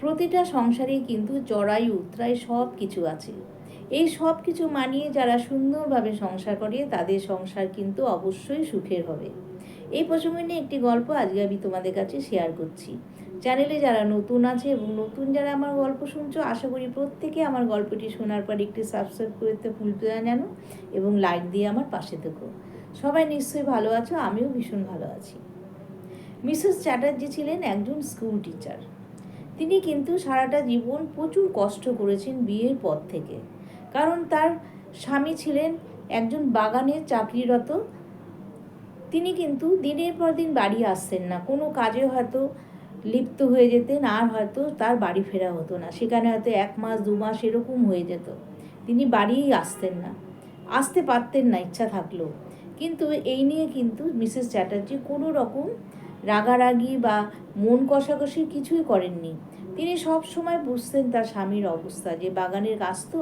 প্রতিটা সংসারেই কিন্তু চড়াই উতরাই সব কিছু আছে। এই সব কিছু মানিয়ে যারা সুন্দরভাবে সংসার করে, তাদের সংসার কিন্তু অবশ্যই সুখের হবে। এই প্রসঙ্গে নিয়ে একটি গল্প আজকে আমি তোমাদের কাছে শেয়ার করছি। চ্যানেলে যারা নতুন আছে এবং নতুন যারা আমার গল্প শুনছো, আশা করি প্রত্যেকে আমার গল্পটি শোনার পর একটি সাবস্ক্রাইব করতে ভুলতে না জানো? এবং লাইক দিয়ে আমার পাশে থেকো। সবাই নিশ্চয়ই ভালো আছো, আমিও ভীষণ ভালো আছি। মিসেস চ্যাটার্জি ছিলেন একজন স্কুল টিচার তিনি কিন্তু সারাটা জীবন প্রচুর কষ্ট করেছেন বিয়ের পর থেকে। কারণ তার স্বামী ছিলেন একজন বাগানে চাকরিরত। তিনি কিন্তু দিনের পর দিন বাড়ি আসতেন না। কোনো কাজে হয়তো লিপ্ত হয়ে যেতেন, আর হয়তো তার বাড়ি ফেরা হতো না। সেখানে হয়তো এক মাস, দু মাস এরকম হয়ে যেত। তিনি বাড়িই আসতেন না। আসতে পারতেন না, ইচ্ছা থাকলেও কিন্তু এই নিয়ে কিন্তু মিসেস চ্যাটার্জি কোনো রকম রাগারাগি বা মন কষাকষি কিছুই করেননি। তিনি সব সময় বুঝতেন তার স্বামীর অবস্থা, যে বাগানের কাজ তো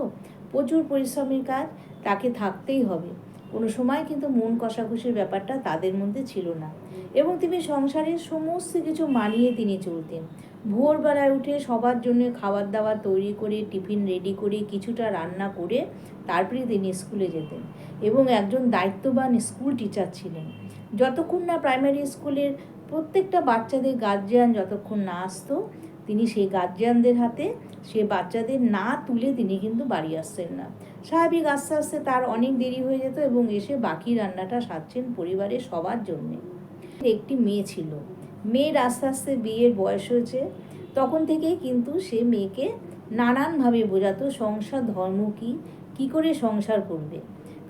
প্রচুর পরিশ্রমের কাজ, তাকে থাকতেই হবে। কোনো সময় কিন্তু মন কষাকষির ব্যাপারটা তাদের মধ্যে ছিল না। এবং তিনি সংসারের সমস্ত কিছু মানিয়ে তিনি চলতেন। ভোরবেলায় উঠে সবার জন্য খাবার দাবার তৈরি করে, টিফিন রেডি করে কিছুটা রান্না করে তারপরে তিনি স্কুলে যেতেন এবং একজন দায়িত্ববান স্কুল টিচার ছিলেন। যতক্ষণ না প্রাইমারি স্কুলের প্রত্যেকটা বাচ্চাদের গার্জিয়ান যতক্ষণ না আসতো তিনি সেই গার্জিয়ানদের হাতে, সে বাচ্চাদের না তুলে তিনি কিন্তু বাড়ি আসতেন না। স্বাভাবিক আস্তে আস্তে তার অনেক দেরি হয়ে যেত এবং এসে বাকি রান্নাটা সারছেন পরিবারের সবার জন্যে। একটি মেয়ে ছিল। মেয়ের আস্তে আস্তে বিয়ের বয়স হয়েছে। তখন থেকেই কিন্তু সে মেয়েকে নানানভাবে বোঝাতো, সংসার, ধর্ম কী? কী করে সংসার করবে?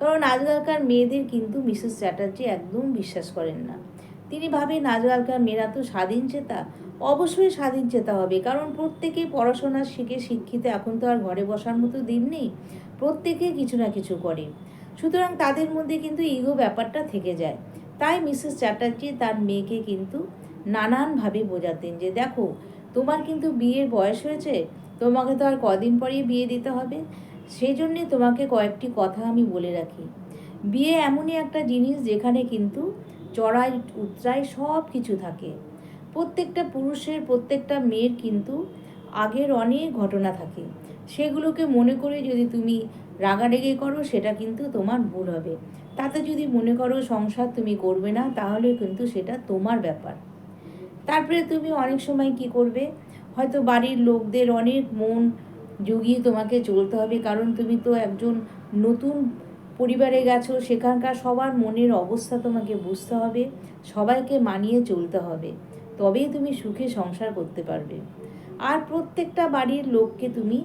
কারণ আজকালকার মেয়েদের কিন্তু মিসেস চ্যাটার্জি একদম বিশ্বাস করেন না। তিনি ভাবেন আজকালকার মেয়েরা তো স্বাধীন চেতা। অবশ্যই স্বাধীন চেতা হবে, কারণ প্রত্যেকেই পড়াশোনা শিখে শিক্ষিত, এখন তো আর ঘরে বসার মতো দিন নেই। প্রত্যেকে কিছু না কিছু করে। সুতরাং তাদের মধ্যে কিন্তু ইগো ব্যাপারটা থেকে যায়। তাই মিসেস চ্যাটার্জি তার মেয়েকে কিন্তু নানানভাবে বোঝাতেন যে, দেখো, তোমার কিন্তু বিয়ের বয়স হয়েছে, তোমাকে তো আর কদিন পরেই বিয়ে দিতে হবে। সেই জন্যে তোমাকে কয়েকটি কথা আমি বলে রাখি। বিয়ে এমনই একটা জিনিস যেখানে কিন্তু চড়াই উতরাই সব কিছু থাকে। প্রত্যেকটা পুরুষের প্রত্যেকটা মেয়ের কিন্তু আগের অনেক ঘটনা থাকে। সেগুলোকে মনে করে যদি তুমি রাগারেগে করো, সেটা কিন্তু তোমার ভুল হবে। তাতে যদি মনে করো সংসার তুমি করবে না, তাহলে কিন্তু সেটা তোমার ব্যাপার। তারপরে তুমি অনেক সময় কি করবে? হয়তো বাড়ির লোকদের অনেক মন জুগিয়ে তোমাকে চলতে হবে, কারণ তুমি তো একজন নতুন পরিবারে গেছো সেখানকার সবার মনের অবস্থা তোমাকে বুঝতে হবে, সবাইকে মানিয়ে চলতে হবে। তবেই তুমি সুখে সংসার করতে পারবে। আর প্রত্যেকটা বাড়ির লোককে তুমি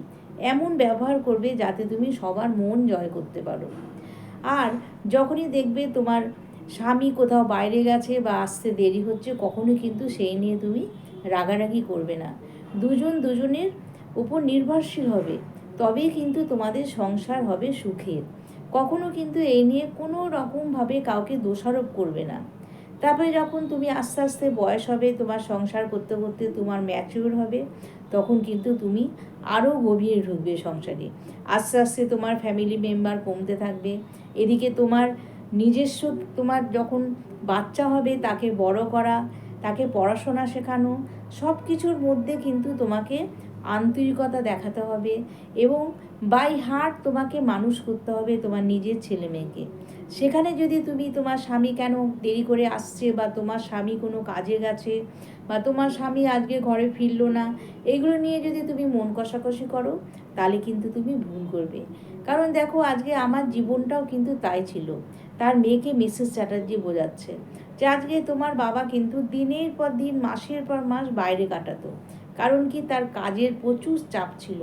এমন ব্যবহার করবে যাতে তুমি সবার মন জয় করতে পারো। আর যখনই দেখবে তোমার স্বামী কোথাও বাইরে গেছে বা আসতে দেরি হচ্ছে কখনো কিন্তু সেই নিয়ে তুমি রাগারাগি করবে না। দুজন দুজনের উপর নির্ভরশীল হবে, তবেই কিন্তু তোমাদের সংসার হবে সুখের। কখনো কিন্তু এই নিয়ে কোনো রকমভাবে কাউকে দোষারোপ করবে না। তারপরে যখন তুমি আস্তে আস্তে বয়স হবে, তোমার সংসার করতে করতে তোমার ম্যাচিউর হবে, তখন কিন্তু তুমি আরও গভীরে ঢুকবে সংসারে। আস্তে আস্তে তোমার ফ্যামিলি মেম্বার কমতে থাকবে। এদিকে তোমার নিজস্ব তোমার যখন বাচ্চা হবে, তাকে বড় করা, তাকে পড়াশোনা শেখানো সব কিছুর মধ্যে কিন্তু তোমাকে আন্তরিকতা দেখাতে হবে এবং বাই হার্ট তোমাকে মানুষ করতে হবে তোমার নিজের ছেলে মেয়েকে। সেখানে যদি তুমি তোমার স্বামী কেন দেরি করে আসছে বা তোমার স্বামী কোনো কাজে গেছে বা তোমার স্বামী আজকে ঘরে ফিরলো না, এগুলো নিয়ে যদি তুমি মন কষাকষি করো, তাহলে কিন্তু তুমি ভুল করবে। কারণ দেখো আজকে আমার জীবনটাও কিন্তু তাই ছিল। তার মেয়েকে মিসেস চ্যাটার্জি বোঝাচ্ছে। যে আজকে তোমার বাবা কিন্তু দিনের পর দিন, মাসের পর মাস বাইরে কাটাতো। কারণ কি তার কাজের প্রচুর চাপ ছিল।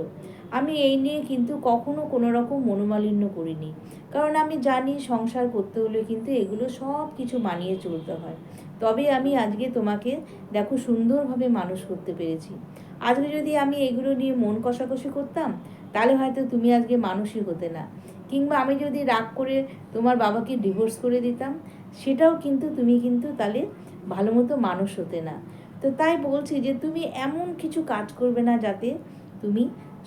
আমি এই নিয়ে কিন্তু কখনো কোনো রকম মনোমালিন্য করিনি। কারণ আমি জানি সংসার করতে হলে কিন্তু এগুলো সব কিছু মানিয়ে চলতে হয়। তবে আমি আজকে তোমাকে দেখো সুন্দরভাবে মানুষ করতে পেরেছি। আজকে যদি আমি এগুলো নিয়ে মন কষাকষি করতাম, তাহলে হয়তো তুমি আজকে মানুষই হতে না। কিংবা আমি যদি রাগ করে তোমার বাবাকে ডিভোর্স করে দিতাম, সেটাও কিন্তু তুমি কিন্তু তাহলে ভালো মতো মানুষ হতে না। তো তাই বলছি যে তুমি এমন কিছু কাজ করবে না যাতে তুমি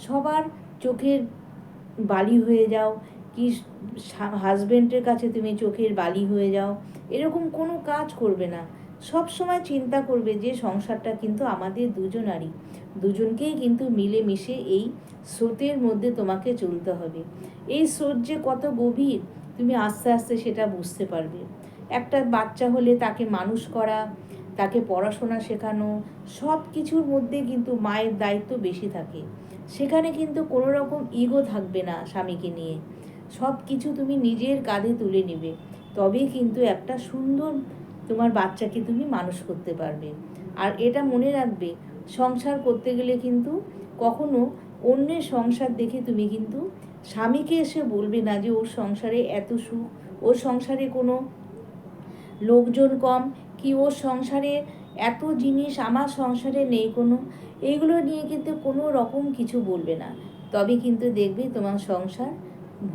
সবার চোখের বালি হয়ে যাও, কি হাজবেন্ডের কাছে তুমি চোখের বালি হয়ে যাও, এরকম কোনো কাজ করবে না। সব সময় চিন্তা করবে যে সংসারটা কিন্তু আমাদের দুজনারই। দুজনকেই কিন্তু মিলেমিশে এই স্রোতের মধ্যে তোমাকে চলতে হবে। এই স্রোত যে কত গভীর, তুমি আস্তে আস্তে সেটা বুঝতে পারবে। একটা বাচ্চা হলে তাকে মানুষ করা তাকে পড়াশোনা শেখানো সব কিছুর মধ্যে কিন্তু মায়ের দায়িত্ব বেশি থাকে। সেখানে কিন্তু কোনো রকম ইগো থাকবে না স্বামীকে নিয়ে। সব কিছু তুমি নিজের কাঁধে তুলে নেবে। তবে কিন্তু একটা সুন্দর তোমার বাচ্চাকে তুমি মানুষ করতে পারবে। আর এটা মনে রাখবে, সংসার করতে গেলে কিন্তু কখনো অন্যের সংসার দেখে তুমি কিন্তু স্বামীকে এসে বলবে না যে ওর সংসারে এত সুখ, ওর সংসারে কোনো লোকজন কম, কি ও সংসারে এত জিনিস আমার সংসারে নেই কোনো? এইগুলো নিয়ে কিন্তু কোনো রকম কিছু বলবে না। তবে কিন্তু দেখবে তোমার সংসার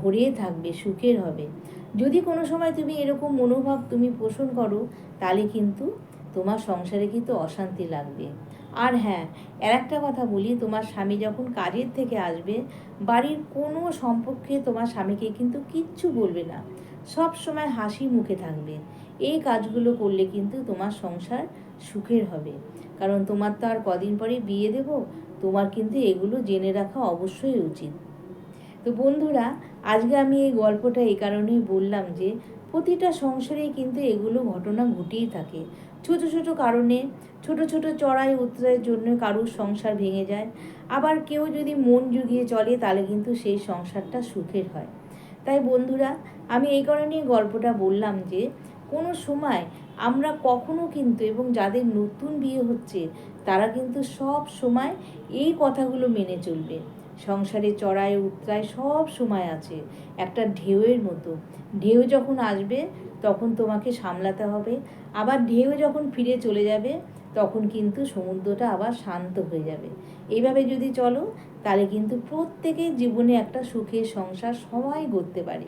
ভরে থাকবে, সুখের হবে। যদি কোনো সময় তুমি এরকম মনোভাব তুমি পোষণ করো, তাহলে কিন্তু তোমার সংসারে কিন্তু অশান্তি লাগবে। আর হ্যাঁ আর একটা কথা বলি, তোমার স্বামী যখন কাজের থেকে আসবে, বাড়ির কোনো সম্পর্কে তোমার স্বামীকে কিন্তু কিচ্ছু বলবে না। সব সময় হাসি মুখে থাকবে। এই কাজগুলো করলে কিন্তু তোমার সংসার সুখের হবে। কারণ তোমার তো আর কদিন পরে বিয়ে দেব, তোমার কিন্তু এগুলো জেনে রাখা অবশ্যই উচিত। তো বন্ধুরা, আজকে আমি এই গল্পটা এই কারণেই বললাম যে, প্রতিটা সংসারেই কিন্তু এগুলো ঘটনা ঘটেই থাকে। ছোট ছোট কারণে, ছোট ছোট চড়াই উতরাইয়ের জন্য কারুর সংসার ভেঙে যায়। আবার কেউ যদি মন জুগিয়ে চলে, তাহলে কিন্তু সেই সংসারটা সুখের হয়। তাই বন্ধুরা, আমি এই কারণেই গল্পটা বললাম যে, কোনো সময় আমরা কখনো কিন্তু এবং যাদের নতুন বিয়ে হচ্ছে, তারা কিন্তু সব সময় এই কথাগুলো মেনে চলবে। সংসারে চড়ায় উতরায় সব সময় আছে। একটা ঢেউয়ের মতো। ঢেউ যখন আসবে, তখন তোমাকে সামলাতে হবে। আবার ঢেউ যখন ফিরে চলে যাবে, তখন কিন্তু সমুদ্রটা আবার শান্ত হয়ে যাবে। এইভাবে যদি চলো, তাহলে কিন্তু প্রত্যেকের জীবনে একটা সুখের সংসার সবাই করতে পারে।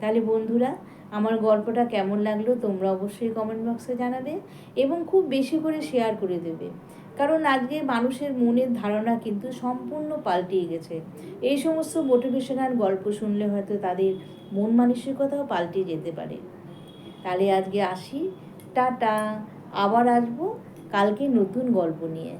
তাহলে বন্ধুরা, আমার গল্পটা কেমন লাগল তোমরা অবশ্যই কমেন্ট বক্সে জানাবে এবং খুব বেশি করে শেয়ার করে দেবে। কারণ আজকে মানুষের মনের ধারণা কিন্তু সম্পূর্ণ পাল্টিয়ে গেছে। এই সমস্ত মোটিভেশনাল গল্প শুনলে হয়তো তাদের মন মানসিকতাও পাল্টে যেতে পারে। তাহলে আজকে আসি। টাটা। আবার আসব। কালকে নতুন গল্প নিয়ে।